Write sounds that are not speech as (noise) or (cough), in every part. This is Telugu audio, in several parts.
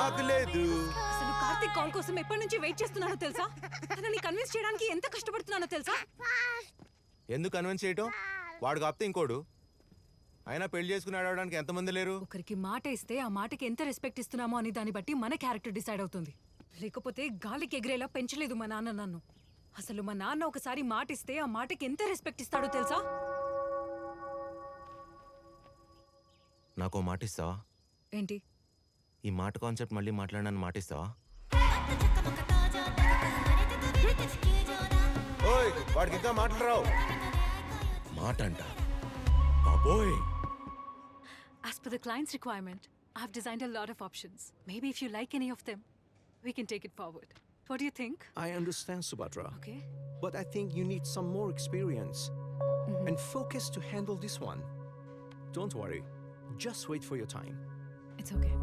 మాకు లేదు. అసలు కార్తిక్ కాల్ కోసం ఎప్పటి నుంచి వెయిట్ చేస్తున్నానో తెలుసా? తనని కన్విన్స్ చేయడానికి ఎంత కష్టపడుతున్నానో తెలుసా? ఎందుకు కన్విన్స్ చేయటం? వాడు కాపితే ఇంకోడు. అయినా పెళ్ళి చేసుకుని ఆడడానికి ఎంతమంది లేరు? ఒకరికి మాట ఇస్తే ఆ మాటకి ఎంత రెస్పెక్ట్ ఇస్తున్నామో అని దాన్ని బట్టి మన క్యారెక్టర్ డిసైడ్ అవుతుంది. లేకపోతే గాలికి ఎగిరేలా పెంచలేదు మా నాన్న నన్ను. అసలు మా నాన్న ఒకసారి మాట ఇస్తే ఆ మాటకి ఎంత రెస్పెక్ట్ ఇస్తాడో తెలుసా? నాకు మాట ఇస్తావా? ఏంటి? ఈ మాట కాన్సెప్ట్ మళ్ళీ మాట్లాడడానికి మాట ఇస్తావా ఓయ్ వాడికి ఇంకా మాటలు రావు మాట అంట బాబోయ్ As per the client's requirement, I've designed a lot of options. Maybe if you like any of them, we can take it forward. What do you think? I understand, Subhadra. Okay. But I think you need some more experience and focus to handle this one. Don't worry. Just wait for your time. It's okay.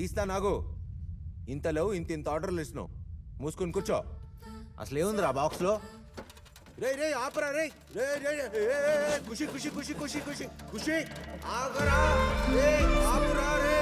తీస్తా నాగు ఇంత లేవు ఇంత ఇంత ఆర్డర్లు ఇస్తున్నావు మూసుకుని కూర్చో అసలు ఏముంది రా బాక్స్లో రే రే ఆపరా రే రే రే రే, ఖుషి ఖుషి ఖుషి ఖుషి ఖుషి ఖుషి ఆగరా రే ఆపరా రే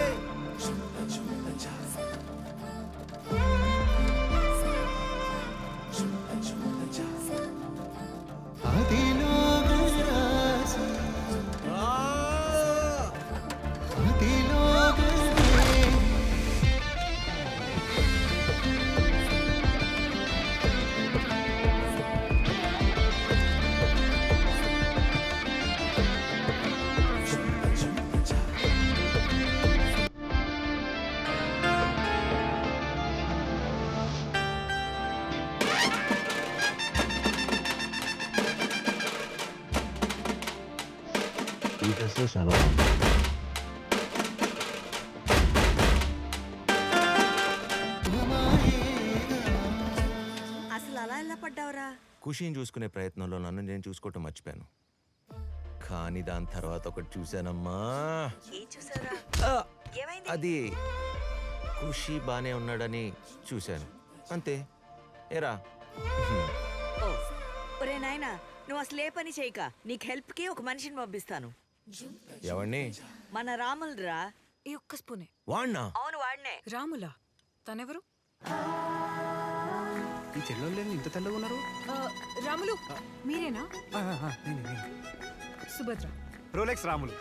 బాగుంది అసలు అలా ఎలా పడ్డావురా? ఖుషిని చూసుకునే ప్రయత్నంలో నన్ను నేను చూసుకోవటం మర్చిపోయాను. కానీ దాని తర్వాత ఒకటి చూశానమ్మా. ఏం చూసావురా? ఏమైంది? అది ఖుషి బానే ఉన్నాడని చూశాను. అంతే. ఏరా? ఓ, ఒరే నాయనా నువ్వు అసలు ఏ పని చేయక నీకు హెల్ప్కి ఒక మనిషిని పంపిస్తాను. ఎవరిని మన రాములరా? ఈ ఒక్క స్పూనే. వాణ్ణా? అవును వాడినే రాములా? తనెవరు? ఈ చెల్లెళ్ళు ఇంత తెల్లగా ఉన్నారు? ఆ, రాములు మీరేనా? సుభద్ర. రోలెక్స్ రాములు.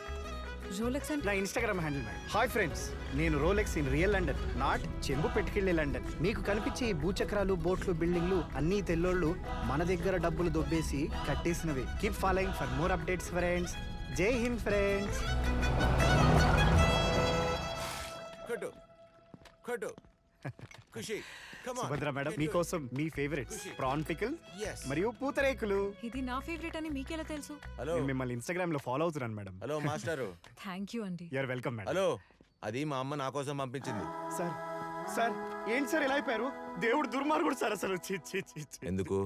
రోలెక్స్ అంటే? నా Instagram handle madam hi friends నేను Rolex in real London not చెంబు పెట్టుకెళ్ళే లండన్. మీకు కనిపించే ఈ భూచక్రాలు బోట్లు బిల్డింగ్లు అన్ని తెల్లోళ్ళు మన దగ్గర డబ్బులు దొబ్బేసి కట్టేసినవి. Keep following for more updates friends Jai Hind friends. కొట్టు కొట్టు. ఖుషి. సుభద్ర మేడం మీకోసం మీ ఫేవరెట్స్ ప్రాన్ పికిల్ Yes. మరియు పూతరేకులు. ఇది నా ఫేవరెట్ అని మీకెలా తెలుసు? హలో నేను మిమ్మల్ని ఇన్స్టాగ్రామ్లో ఫాలో అవుతున్నాను madam. Hello master thank you అండి యూఆర్ వెల్కమ్ మేడం హలో అది మా అమ్మ నా కోసం పంపించింది. సార్ సార్ ఏంటి సార్ ఇలా అయిపోయారు? దేవుడు దుర్మార్గుడు సార్ అసలు. ఎందుకు?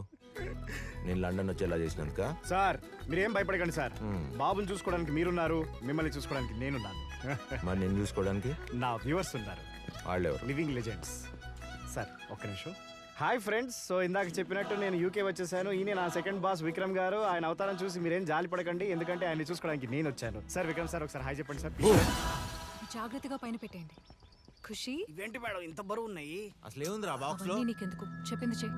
నేను లండన్ వచ్చేలా చేసినందుక? సార్ మీరేం భయపడకండి సార్. బాబుని చూసుకోవడానికి మీరున్నారు మిమ్మల్ని చూసుకోవడానికి నేనున్నాను. మరి నేను చూసుకోవడానికి? నా వ్యూవర్స్ ఉన్నారు. వాళ్ళెవరు? Living legends. సార్ ఒక్క నిమిషం. హాయ్ ఫ్రెండ్స్ సో ఇందాక చెప్పినట్టు నేను యూకే వచ్చేసాను. ఈయన నా సెకండ్ బాస్ విక్రమ్ గారు. ఆయన అవతారం చూసి మీరేం జాలి పడకండి. ఎందుకంటే ఆయన చూసుకోవడానికి నేను వచ్చాను. సార్ విక్రమ్ సార్ ఒకసారి హాయ్ చెప్పండి సార్. జాగ్రత్తగా పైన పెట్టేయండి. ఖుషి? ఇవేంటి మేడం ఇంత బరువు ఉన్నాయి? అసలు ఏముంది రా బాక్స్లో నీకెందుకు చెప్పింది చెయ్యి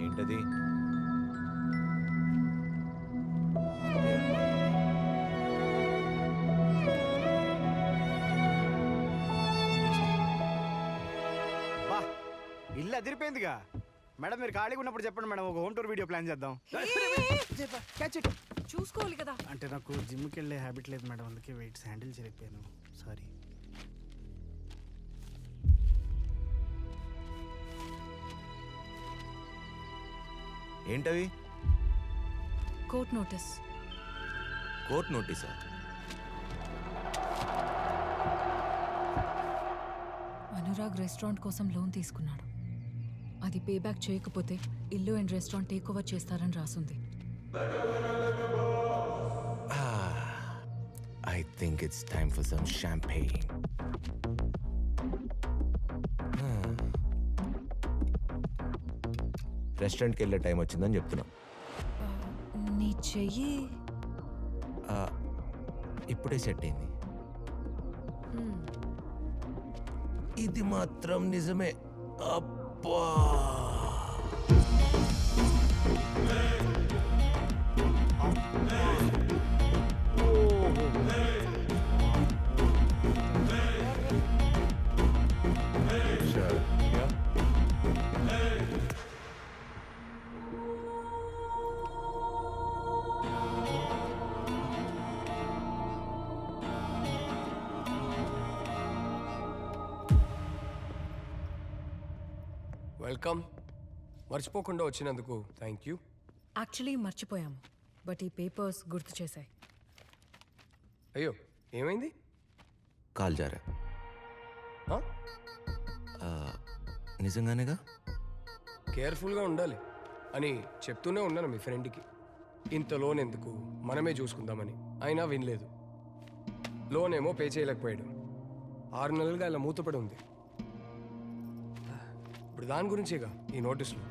ఏంటది? బా ఇల్లు అదిరిపోయిందిగా. మేడం మీరు ఖాళీగా ఉన్నప్పుడు చెప్పండి మేడం ఒక హోమ్ టూర్ వీడియో ప్లాన్ చేద్దాం. (laughs) it. చూసుకోవాలి కదా. అంటే నాకు జిమ్కి వెళ్ళే హ్యాబిట్ లేదు మేడం అందుకే వెయిట్స్ హ్యాండిల్ చేయలేకపోయాను. సారీ ఏంటవి? Court notice. కోర్ట్ నోటీసా? అనురాగ్ రెస్టారెంట్ కోసం లోన్ తీసుకున్నాడు. అది పే బ్యాక్ చేయకపోతే ఇల్లు అండ్ రెస్టారెంట్ టేక్ ఓవర్ చేస్తారని రాసుంది. I think it's time for some champagne రెస్టారెంట్కి వెళ్ళే టైం వచ్చిందని చెప్తున్నా. నీ చెయ్యి ఆ, ఇప్పుడే సెట్ అయింది. ఇది మాత్రం నిజమే. అబ్బా! వెల్కమ్. మర్చిపోకుండా వచ్చినందుకు థ్యాంక్ యూ. యాక్చువల్లీ మర్చిపోయాము బట్ ఈ పేపర్స్ గుర్తు చేశాయి. అయ్యో ఏమైంది? Call Zara. ఆ? ఆ, నిజంగానేగా? కేర్ఫుల్గా ఉండాలి అని చెప్తూనే ఉన్నాను మీ ఫ్రెండ్కి. ఇంత లోన్ ఎందుకు మనమే చూసుకుందామని. అయినా వినలేదు. లోన్ ఏమో పే చేయలేకపోయాడు. ఆరు నెలలుగా ఇలా మూతపడి ఉంది. ఇప్పుడు దాని గురించేగా ఈ నోటీసులు.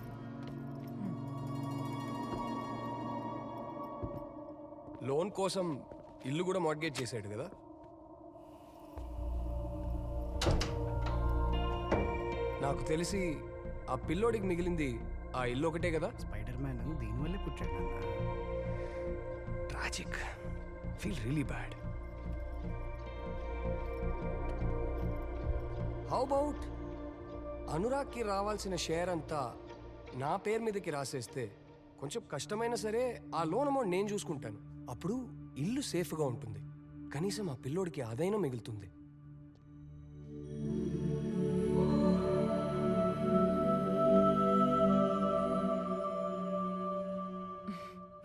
లోన్ కోసం ఇల్లు కూడా మార్గేజ్ చేశాడు కదా? నాకు తెలిసి ఆ పిల్లోడికి మిగిలింది ఆ ఇల్లు ఒకటే కదా? స్పైడర్ మ్యాన్ దీనివల్లే పుట్టాడు tragic feel really bad how about అనురాగ్కి రావాల్సిన షేర్ అంతా నా పేరు మీదకి రాసేస్తే కొంచెం కష్టమైనా సరే ఆ లోన్ అమౌంట్ నేను చూసుకుంటాను. అప్పుడు ఇల్లు సేఫ్గా ఉంటుంది. కనీసం ఆ పిల్లోడికి అదైనా మిగులుతుంది.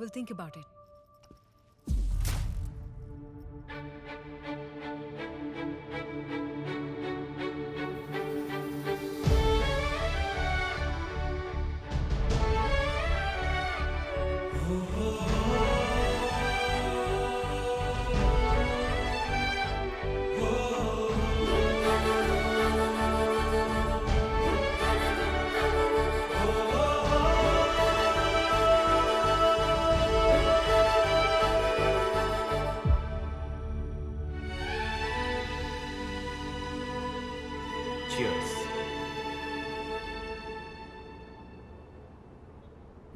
విల్ థింక్ అబౌట్ ఇట్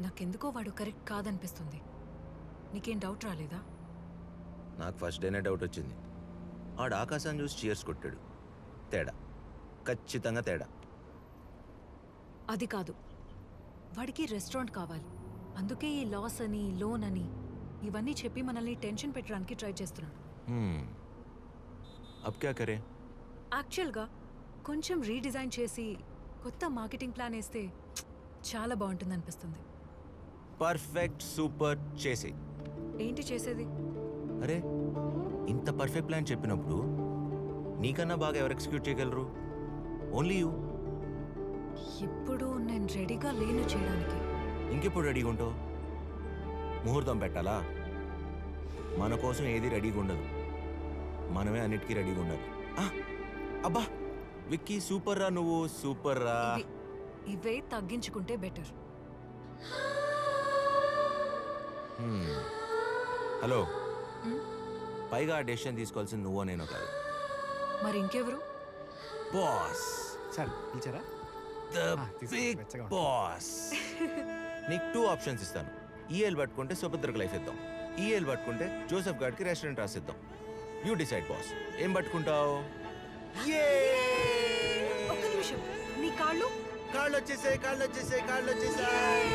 నాకెందుకో వాడు కరెక్ట్ కాదనిపిస్తుంది. నీకేం డౌట్ రాలేదా? నాకు ఫస్ట్ డేనే డౌట్ వచ్చింది. ఆడు ఆకాశాన్ని చూసి చీర్స్ కొట్టాడు. తేడా. ఖచ్చితంగా తేడా. అది కాదు. వాడికి రెస్టారెంట్ కావాలి. అందుకే ఈ లాస్ అని లోన్ అని ఇవన్నీ చెప్పి మనల్ని టెన్షన్ పెట్టడానికి ట్రై చేస్తున్నాడు. అబ్ క్యా కరే? యాక్చువల్గా కొంచెం రీడిజైన్ చేసి కొత్త మార్కెటింగ్ ప్లాన్ వేస్తే చాలా బాగుంటుంది అనిపిస్తుంది పర్ఫెక్ట్ సూపర్ చేసి ఏంటి చేసేది? అరే ఇంత పర్ఫెక్ట్ ప్లాన్ చెప్పినప్పుడు నీకన్నా బాగా ఎవరు ఎగ్జిక్యూట్ చేయగలరు? Only you. ఇప్పుడు నేను రెడీగా లేను చేయడానికి. ఇంకెప్పుడు రెడీగా ఉంటావు? ముహూర్తం పెట్టాలా? మన కోసం ఏది రెడీగా ఉండదు. మనమే అన్నిటికీ రెడీగా ఉండాలి. ఆ, అబ్బా విక్కీ సూపర్ రా నువ్వు? సూపర్ రా ఇవి ఇవే తగ్గించుకుంటే బెటర్. హలో పైగా ఆ డెసిషన్ తీసుకోవాల్సింది నువ్వో నేను కాదు. మరి ఇంకెవరు? బాస్ సార్ పిలిచారా? బిగ్. బాస్ నీకు టూ ఆప్షన్స్ ఇస్తాను. ఈఎల్ పట్టుకుంటే సుభద్రకు లైఫ్ ఇద్దాం. ఈఎల్ పట్టుకుంటే జోసెఫ్ గారికి రెస్టారెంట్ రాసిద్దాం. యూ డిసైడ్ బాస్ ఏం పట్టుకుంటావు? ఒక్క నిమిషం. నీ కాళ్ళు? కాళ్ళు వచ్చేసాయి కాళ్ళు వచ్చేసాయి కాళ్ళు వచ్చేసాయి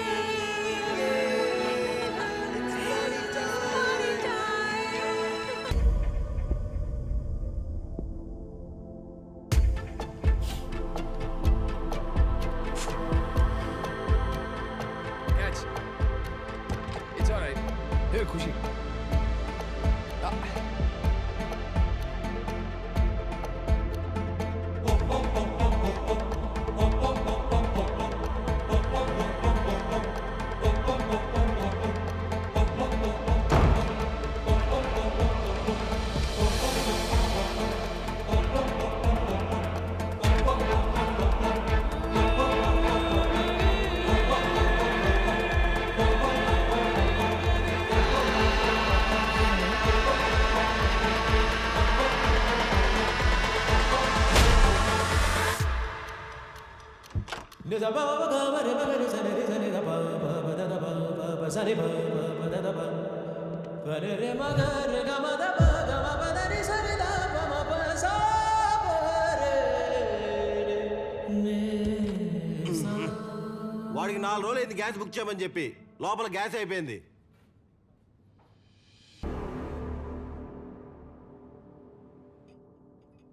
వాడికి నాలుగు రోజులు అయింది గ్యాస్ బుక్ చేయమని చెప్పి. లోపల గ్యాస్ అయిపోయింది.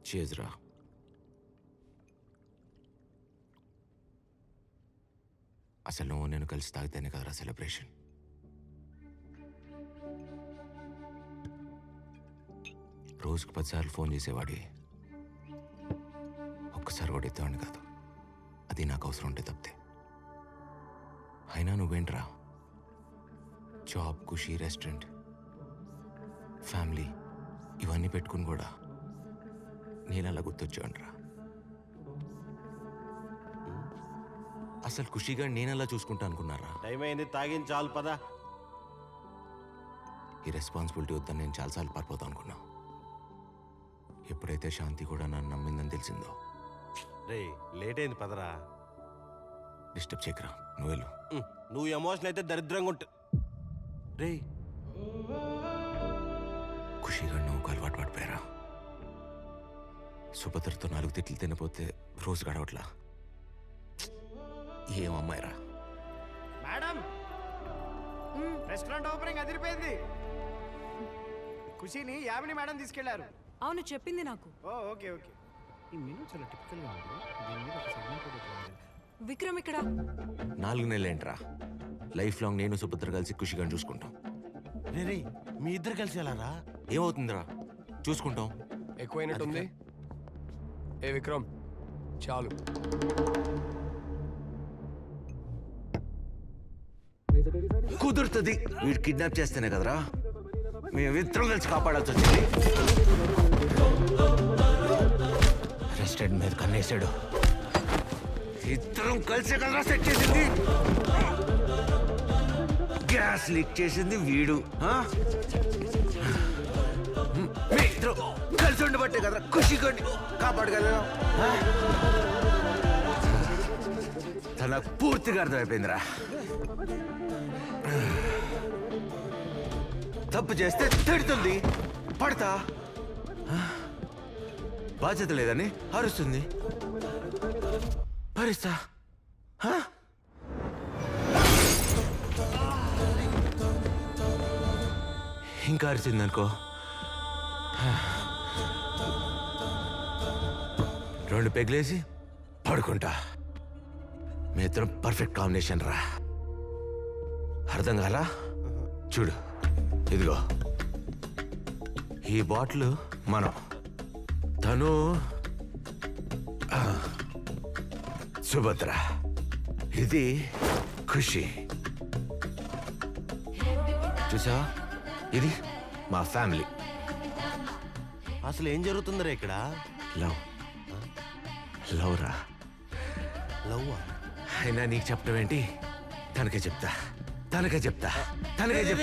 చేదురా అసలు నువ్వు నేను కలిసి తాగితేనే కదరా సెలబ్రేషన్ రోజుకు పదిసార్లు ఫోన్ చేసేవాడి. ఒక్కసారి కూడా ఎత్తేవాడిని కాదు. అది నాకు అవసరం ఉంటే తప్పితే. అయినా నువ్వేంట్రా? జాబ్ ఖుషి రెస్టారెంట్ ఫ్యామిలీ ఇవన్నీ పెట్టుకుని కూడా నేను అలా గుర్తొచ్చానురా అసలు ఖుషిగా నేను అలా చూసుకుంటా అనుకున్నారా? టైం అయింది తాగింది చాలు పదా. ఈ రెస్పాన్సిబిలిటీ వద్దని నేను చాలాసార్లు పారిపోతాం అనుకున్నా. ఎప్పుడైతే శాంతి కూడా నన్ను నమ్మిందని తెలిసిందో. రే లేట్ అయింది పదరా. డిస్టర్బ్ చేయకరా నువ్వు వెళ్ళు. ఉమ్, నువ్వు ఎమోషన్ అయితే దరిద్రంగా ఉంటు. రే ఖుషిగా నువ్వు అలవాటు పడిపోయారా సుభద్రతో నాలుగు తిట్లు తినపోతే రోజు గడవట్లా? ఏం అమ్మాయిరా? మేడం! రెస్టారెంట్ ఓపెనింగ్ అదిరిపోయింది. ఖుషిని యామిని మేడం తీసుకెళ్ళారు. అవును చెప్పింది నాకు. Oh okay okay. ఈ మెనూ చాలా టిపికల్గా ఉంది. దీని మీద ఒక కూడా. విక్రమ్ ఇక్కడ. నాలుగు నెలలేంట్రా? లైఫ్ లాంగ్ నేను సుభద్ర కలిసి ఖుషిగా చూసుకుంటాం. రే రే మీ ఇద్దరు కలిసి వెళ్ళారా? ఏమవుతుందిరా? చూసుకుంటాం. ఎక్కువైనట్టుంది. ఏ విక్రమ్ చాలు. కుదురుతుంది. వీడు కిడ్నాప్ చేస్తేనే కదరా? మేము ఇద్దరం కలిసి కాపాడాల్సి వచ్చింది అరెస్టెడ్ మీద కన్నేశాడు. ఇద్దరం కలిసే కలరా సెట్ చేసింది. గ్యాస్ లీక్ చేసింది వీడు. మీ ఇద్దరు కలిసి ఉండబట్టే కదరా ఖుషి కొట్టి కాపాడగలరా? ఆ? పూర్తిగా అర్థమైపోయిందిరా. తప్పు చేస్తే తిడుతుంది. పడతా. బాధ్యత లేదని అరుస్తుంది. భరిస్తా ఆ? ఇంకా అరిచిందనుకో. రెండు పెగ్లేసి పడుకుంటా. మీ ఇద్దరం పర్ఫెక్ట్ కాంబినేషన్ రా. అర్థం కాలా? చూడు ఇదిగో. ఈ బాటిల్ మనం. తను ఆ, సుభద్ర. ఇది ఖుషి. చూసా ఇది మా ఫ్యామిలీ. అసలు ఏం జరుగుతుందిరా ఇక్కడ? లవ్. లవ్ రా లవ్ అయినా నీకు చెప్పడం ఏంటి? తనకే చెప్తా. తనకే చెప్తా. తనకే చెప్తా.